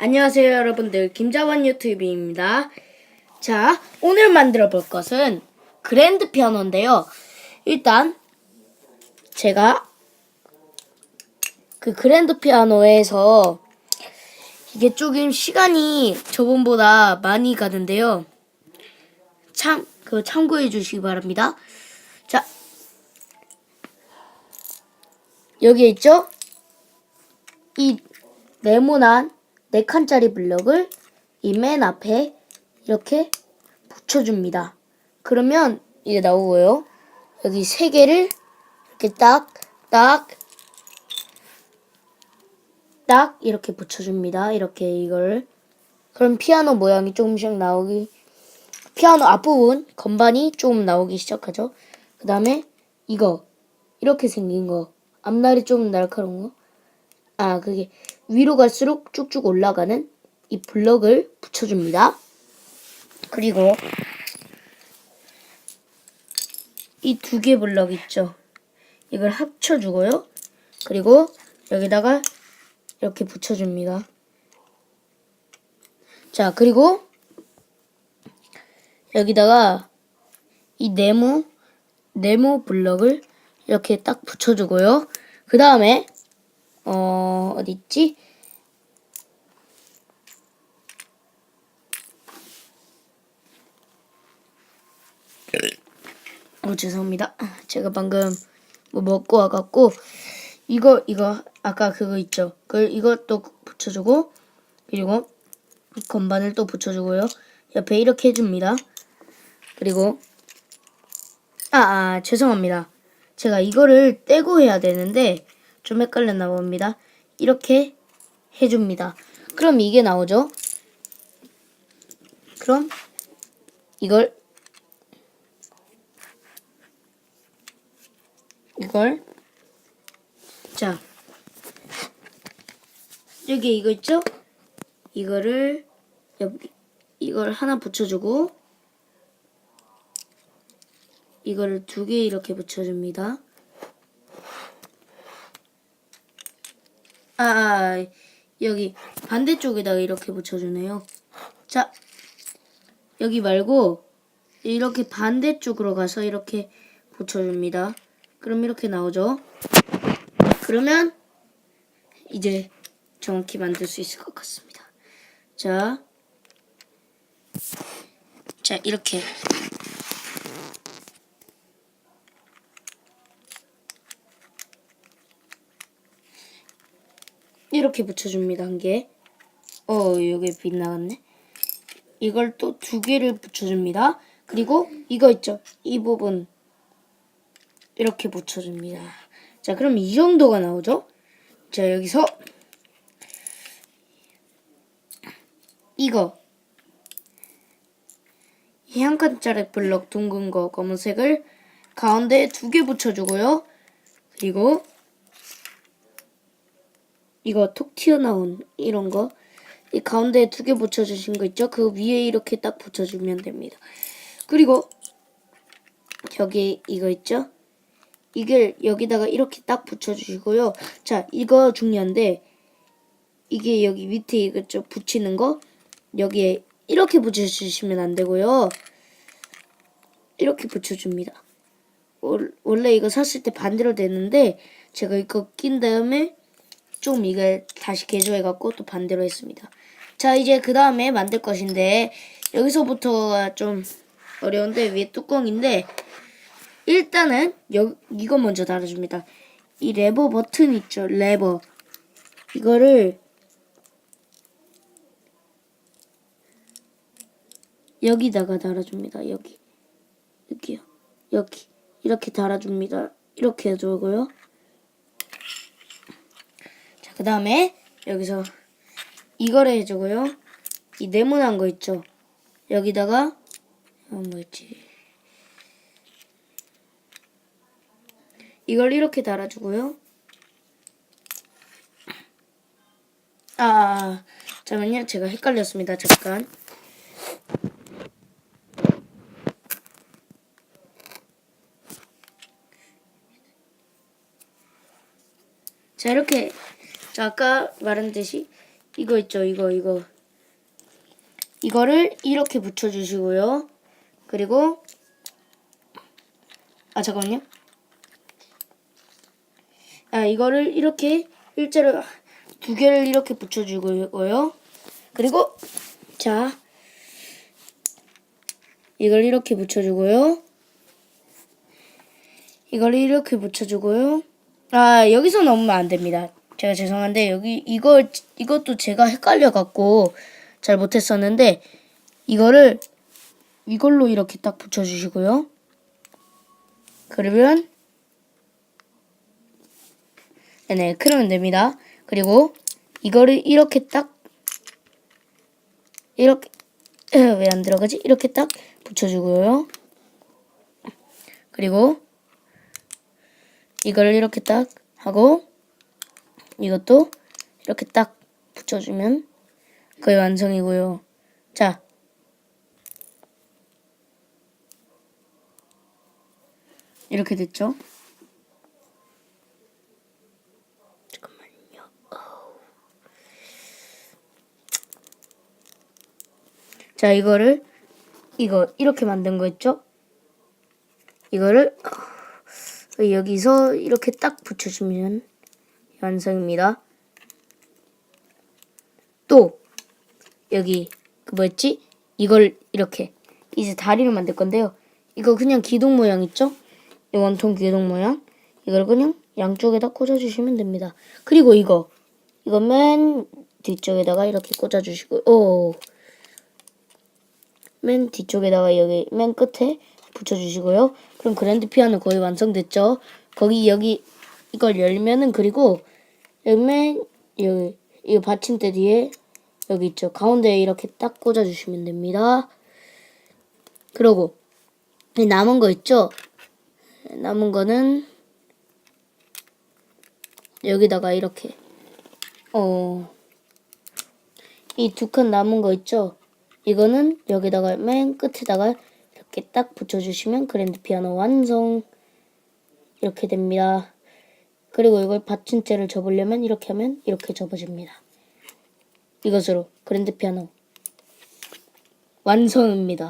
안녕하세요 여러분들 김자원 유튜브입니다. 자 오늘 만들어 볼 것은 그랜드 피아노인데요. 일단 제가 그 그랜드 피아노에서 이게 조금 시간이 저번보다 많이 가는데요. 참그 참고해 주시기 바랍니다. 자 여기 있죠? 이 네모난 네 칸짜리 블럭을 이 맨 앞에 이렇게 붙여줍니다. 그러면 이게 나오고요. 여기 세 개를 이렇게 딱, 딱, 딱 이렇게 붙여줍니다. 이렇게 이걸. 그럼 피아노 모양이 조금씩 나오기, 피아노 앞부분 건반이 좀 나오기 시작하죠. 그 다음에 이거, 이렇게 생긴 거, 앞날이 좀 날카로운 거. 아, 그게 위로 갈수록 쭉쭉 올라가는 이 블럭을 붙여줍니다. 그리고 이 두 개 블럭 있죠? 이걸 합쳐주고요. 그리고 여기다가 이렇게 붙여줍니다. 자, 그리고 여기다가 이 네모, 네모 블럭을 이렇게 딱 붙여주고요. 그 다음에 어, 어디 있지? 어, 죄송합니다. 제가 방금 뭐 먹고 와갖고, 이거, 이거, 아까 그거 있죠? 그, 이것도 붙여주고, 그리고 이 건반을 또 붙여주고요. 옆에 이렇게 해줍니다. 그리고, 아, 아, 죄송합니다. 제가 이거를 떼고 해야 되는데, 좀 헷갈렸나 봅니다. 이렇게 해줍니다. 그럼 이게 나오죠? 그럼 이걸 이걸 자 여기 이거 있죠? 이거를 여기 이걸 하나 붙여주고 이거를 두 개 이렇게 붙여줍니다. 아, 아, 여기 반대쪽에다가 이렇게 붙여주네요. 자, 여기 말고 이렇게 반대쪽으로 가서 이렇게 붙여줍니다. 그럼 이렇게 나오죠. 그러면 이제 정확히 만들 수 있을 것 같습니다. 자, 자 이렇게 이렇게 붙여줍니다. 한 개. 어, 여기 빛 나갔네. 이걸 또 두 개를 붙여줍니다. 그리고 이거 있죠? 이 부분 이렇게 붙여줍니다. 자, 그럼 이 정도가 나오죠? 자, 여기서 이거 이 한 칸짜리 블럭 둥근 거 검은색을 가운데에 두 개 붙여주고요. 그리고 이거 톡 튀어나온 이런 거. 이 가운데에 두개 붙여주신 거 있죠? 그 위에 이렇게 딱 붙여주면 됩니다. 그리고 여기 이거 있죠? 이걸 여기다가 이렇게 딱 붙여주시고요. 자, 이거 중요한데 이게 여기 밑에 이거 좀 붙이는 거 여기에 이렇게 붙여주시면 안 되고요. 이렇게 붙여줍니다. 월- 원래 이거 샀을 때 반대로 되는데 제가 이거 낀 다음에 좀 이걸 다시 개조해갖고 또 반대로 했습니다. 자, 이제 그 다음에 만들 것인데, 여기서부터가 좀 어려운데, 위에 뚜껑인데, 일단은, 여, 이거 먼저 달아줍니다. 이 레버 버튼 있죠? 레버. 이거를, 여기다가 달아줍니다. 여기. 여기요. 여기. 이렇게 달아줍니다. 이렇게 해주고요. 자, 그 다음에 여기서 이거를 해주고요. 이 네모난 거 있죠? 여기다가 어, 뭐였지? 이걸 이렇게 달아주고요. 아, 아, 잠깐만요. 제가 헷갈렸습니다. 잠깐. 자, 이렇게 자, 아까 말한 듯이 이거 있죠, 이거, 이거. 이거를 이렇게 붙여주시고요. 그리고, 아, 잠깐만요. 아, 이거를 이렇게 일자로 두 개를 이렇게 붙여주고요. 그리고, 자, 이걸 이렇게 붙여주고요. 이걸 이렇게 붙여주고요. 아, 여기서 넘으면 안 됩니다. 제가 죄송한데, 여기, 이거, 이것도 제가 헷갈려 갖고 잘 못했었는데, 이거를 이걸로 이렇게 딱 붙여주시고요. 그러면, 네, 그러면 됩니다. 그리고, 이거를 이렇게 딱, 이렇게, 왜 안 들어가지? 이렇게 딱 붙여주고요. 그리고, 이걸 이렇게 딱 하고 이것도 이렇게 딱 붙여주면 거의 완성이고요. 자, 이렇게 됐죠? 잠깐만요. 자, 이거를 이거 이렇게 만든 거 있죠? 이거를 여기서 이렇게 딱 붙여주면 완성입니다. 또 여기 그 뭐였지? 이걸 이렇게 이제 다리를 만들 건데요. 이거 그냥 기둥 모양 있죠? 이 원통 기둥 모양 이걸 그냥 양쪽에다 꽂아주시면 됩니다. 그리고 이거 이거 맨 뒤쪽에다가 이렇게 꽂아주시고 오. 맨 뒤쪽에다가 여기 맨 끝에 붙여주시고요. 그럼 그랜드 피아노 거의 완성됐죠? 거기 여기 이걸 열면은 그리고 맨 여기 이 받침대 뒤에 여기 있죠. 가운데에 이렇게 딱 꽂아주시면 됩니다. 그리고 이 남은 거 있죠? 남은 거는 여기다가 이렇게 어 이 두 칸 남은 거 있죠? 이거는 여기다가 맨 끝에다가 이렇게 딱 붙여주시면 그랜드 피아노 완성. 이렇게 됩니다. 그리고 이걸 받침대를 접으려면 이렇게 하면 이렇게 접어집니다. 이것으로 그랜드 피아노 완성입니다.